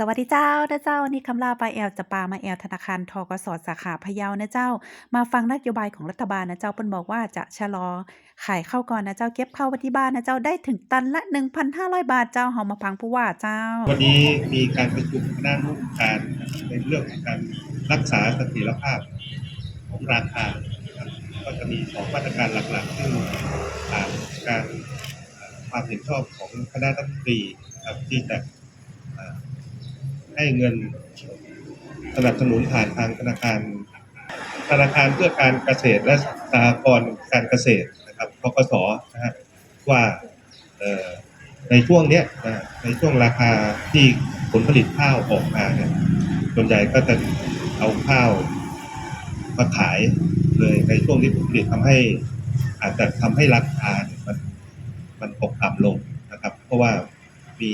สวัสดีเจ้านะเจ้านี่คำลาปลาแอลจะปามาแอลธนาคารทกสสาขาพะเยานะเจ้า มาฟังนโยบายของรัฐบาลนะเจ้าเปิ้นบอกว่าจะชะลอขายเข้าก่อนนะเจ้าเก็บเข้าวไว้ที่บ้านนะเจ้าได้ถึงตันละ 1,500 บาทเจ้าเฮามาพังผู้ว่าเจ้า วันนี้มีการประชุมคณะผู้การในเรื่องของการรักษาเสถียรภาพของราคาก็จะมีสองมาตรการหลักๆซึ่งผ่านการความเห็นชอบของคณะรัฐมนตรีครับที่จะเอ่อ ให้เงินสนับสนุนผ่านทางธนาคาร ธนาคารเพื่อการเกษตรและสหกรณ์การเกษตรนะครับทกสนะฮะว่าในช่วงเนี้ยในช่วงราคาที่ผลผลิตข้าวออกมาเนี่ยส่วนใหญ่ก็จะเอาข้าวมาขายเลยในช่วงที่ผลผลิตทำให้ อาจจะทำให้ราคาเนี่ยมันมันตกต่ำลงนะครับ เพราะว่ามี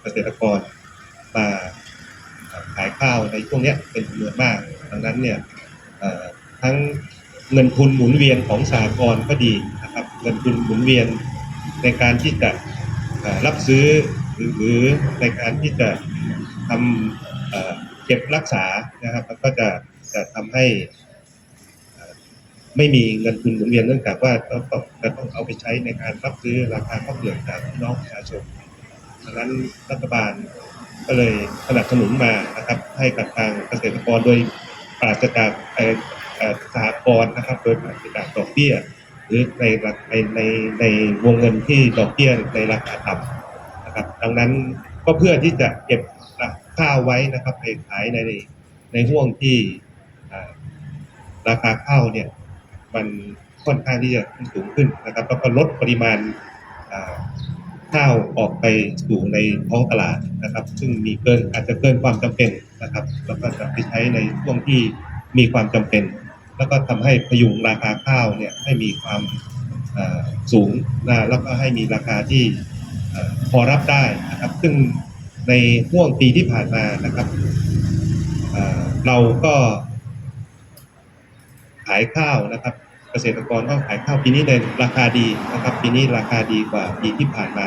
เกษตรกรมา ขายข้าวในช่วงนี้เป็นจำนวนมาก ดังนั้นเนี่ยทั้งเงินทุนหมุนเวียนของสหกรณ์ก็ดีนะครับเงินทุนหมุนเวียนในการที่จะรับซื้อหรือในการที่จะทำเก็บรักษานะครับมันก็จะจะทำให้ไม่มีเงินทุนหมุนเวียนเนื่องจากว่าต้องต้องจะต้องเอาไปใช้ในการรับซื้อราคาข้าวเปลือกจากพี่น้องประชาชนดังนั้นรัฐบาล ก็เลยสนับสนุนมานะครับ ให้กับทางเกษตรกรโดยปราศจากสหกรณ์นะครับ โดยปราศจากดอกเบี้ย หรือในในในในวงเงินที่ดอกเบี้ยในราคาต่ำนะครับ ดังนั้นก็เพื่อที่จะเก็บข้าวไว้นะครับไปขายในในห่วงที่ราคาข้าวเนี่ยมันค่อนข้างที่จะสูงขึ้นนะครับ แล้วก็ลดปริมาณ ข้าวออกไปสู่ในท้องตลาดนะครับ ซึ่งมีเกินอาจจะเกินความจำเป็นนะครับ แล้วก็จะไปใช้ในช่วงที่มีความจำเป็น แล้วก็ทำให้พยุงราคาข้าวเนี่ยให้มีความสูงนะแล้วก็ให้มีราคาที่พอรับได้นะครับ ซึ่งในห่วงปีที่ผ่านมานะครับเราก็ขายข้าวนะครับ เกษตรกรก็ขายข้าวปีนี้ในราคาดีนะครับ ปีนี้ราคาดีกว่าปีที่ผ่านมา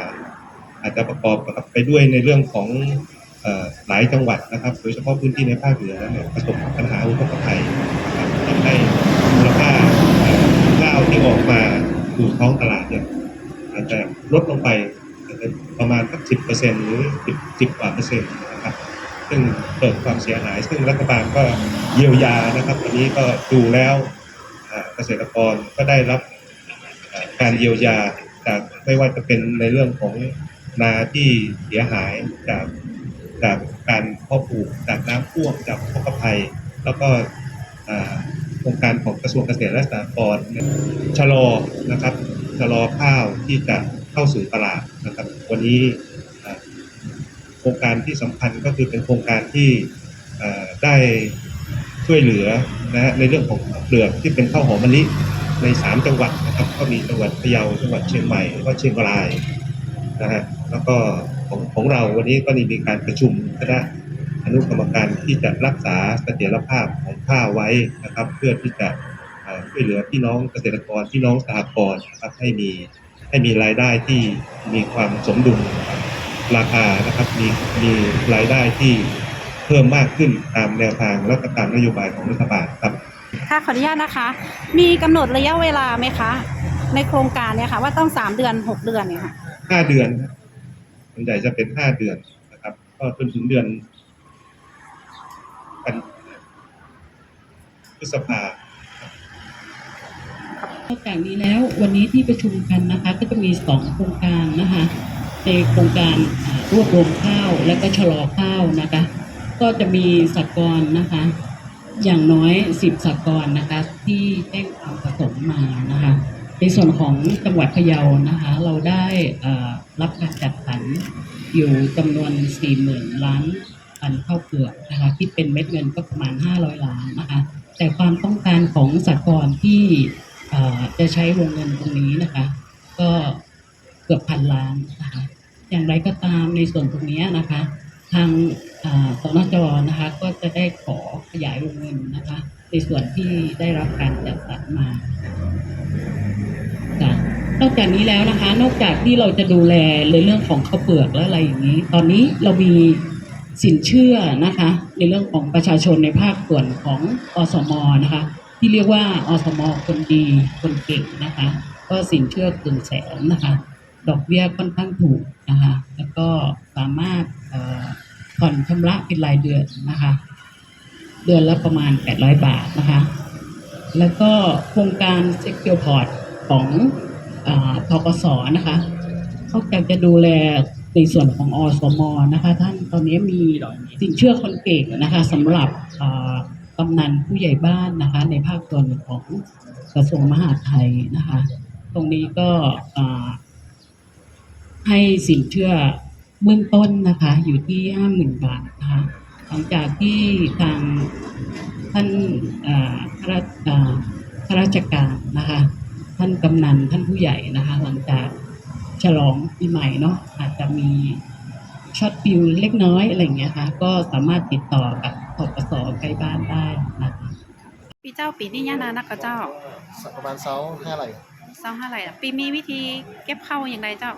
อาจจะประกอบไปด้วยในเรื่องของหลายจังหวัดนะครับโดยเฉพาะพื้นที่ในภาคเหนือนั้นเนี่ยประสบปัญหาอุทกภัยทำให้มูลค่าข้าวที่ออกมาสู่ท้องตลาดเนี่ยอาจจะลดลงไปประมาณสักสิบเปอร์เซ็นต์หรือสิบสิบกว่าเปอร์เซ็นต์นะครับ ซึ่งเกิดความเสียหาย ซึ่งรัฐบาลก็เยียวยานะครับ วันนี้ก็ดูแล้ว เกษตรกรก็ได้รับการเยียวยาจากไม่ว่าจะเป็นในเรื่องของนาที่เสียหายจากจากการเพาะปลูกจากน้ำท่วมจากอุทกภัย แล้วก็โครงการของกระทรวงเกษตรและสหกรณ์ชะลอนะครับชะลอข้าวที่จะเข้าสู่ตลาดนะครับ วันนี้โครงการที่สำคัญก็คือเป็นโครงการที่ได้ ช่วยเหลือนะฮะในเรื่องของเปลือกที่เป็นข้าวหอมมะลิในสามจังหวัดนะครับก็มีจังหวัดพะเยาจังหวัดเชียงใหม่แล้วก็เชียงรายนะฮะแล้วก็ของของเราวันนี้ก็มีการประชุมคณะอนุกรรมการที่จะรักษาเสถียรภาพของข้าวไว้นะครับ เพื่อที่จะช่วยเหลือพี่น้องเกษตรกรพี่น้องสหกรณ์นะครับให้มีให้มีรายได้ที่มีความสมดุลราคานะครับมีมีรายได้ที่ พิ่มมากขึ้นตามแนวทางและก็ตามนโยบายของรัฐบาลครับค่ะขออนุญาตนะคะ มีกำหนดระยะเวลาไหมคะ ในโครงการเนี่ยค่ะ ว่าต้องสามเดือนหกเดือนเนี่ยค่ะห้าเดือนครับส่วนใหญ่จะเป็นห้าเดือนนะครับ ก็จนถึงเดือนกันพฤษภานอกจากนี้แล้ววันนี้ที่ประชุมกันนะคะ ก็จะมีสองโครงการนะคะในโครงการอ่ารวบรวมข้าวและก็ชะลอข้าวนะคะ ก็จะมีสหกรนะคะ อย่างน้อยสิบสหกรนะคะ ที่แจ้งความประสงค์มานะคะ ในส่วนของจังหวัดพะเยานะคะ เราได้อ่อรับการจัดสรรอยู่จำนวนสี่หมื่นล้านตันข้าวเปลือกนะคะที่เป็นเม็ดเงินก็ประมาณห้าร้อยล้านนะคะ แต่ความต้องการของสหกรที่อ่อจะใช้วงเงินตรงนี้นะคะ ก็เกือบพันล้านนะคะอย่างไรก็ตามในส่วนตรงนี้นะคะ ทางสนจนะคะก็จะได้ขอขยายวงเงินนะคะในส่วนที่ได้รับการจัดสรรมาค่ะนอกจากนี้แล้วนะคะ นอกจากที่เราจะดูแลในเรื่องของข้าวเปลือกและอะไรอย่างนี้ ตอนนี้เรามีสินเชื่อนะคะ ในเรื่องของประชาชนในภาคส่วนของอสมนะคะ ที่เรียกว่าอสมคนดีคนเก่งนะคะ ก็สินเชื่อกึ่งแสนนะคะ ดอกเบี้ยค่อนข้างถูกนะคะ แล้วก็สามารถ ผ่อนชำระเป็นรายเดือนนะคะ เดือนละประมาณ 800 บาทนะคะ แล้วก็โครงการ Secure Port ของอาทกสนะคะเขาอยากจะดูแลในส่วนของอสมนะคะ ท่านตอนนี้มีสินเชื่อคนเก่งนะคะสำหรับกำนันผู้ใหญ่บ้านนะคะ ในภาคส่วนของกระทรวงมหาดไทยนะคะ ตรงนี้ก็ให้สินเชื่อ เบื้องต้นนะคะอยู่ที่ห้าหมื่นบาทนะคะหลังจากที่ทางท่านอ่าข้าราชอ่าข้าราชการนะคะ ท่านกำนันท่านผู้ใหญ่นะคะ หลังจากฉลองปีใหม่เนาะอาจจะมีช็อตฟิวเล็กน้อยอะไรอย่างเงี้ยค่ะก็สามารถติดต่อกับทกสใกล้บ้านได้นะคะปีเจ้าปีนี้ย่านานักกับเจ้าสักประมาณเซาห้าไหลเศร้าห้าไรอะปีมีวิธีเก็บเข้าอย่างไรเจ้า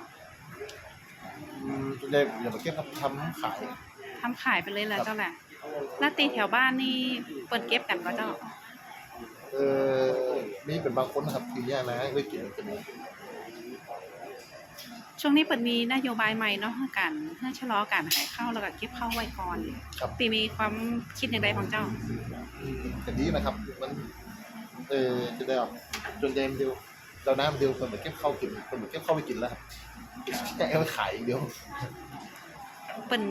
อืมเดี๋ยวเดี๋ยวมาเก็บทำขายทำขายไปเลยแหละเจ้าแหละแล้วตีแถวบ้านนี่เปิดเก็บกันก็เจ้าเออมีเป็นบางคนนะครับที่ย่านะไม่กินกันนี้ช่วงนี้เปิดมีนโยบายใหม่เนาะเพื่อการเพื่อชะลอการขายเข้าแล้วก็เก็บเข้าไว้ก่อนครับปีมีความคิดอย่างไรของเจ้าแต่นี้นะครับมันเออจะได้ออกจนเย็นเดียวเราน้ำเดียวคนเหมือนเก็บเข้าวกินคนเหมือนเก็บเข้าวไปกินแล้วครับ แค่เอาไปขายอย่างเดียว เปิ่น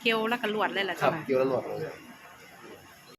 เกลียวแล้วก็ลวดเลยแหละครัเจ้าบแหละเกี่ยวแล้วหลอดเลย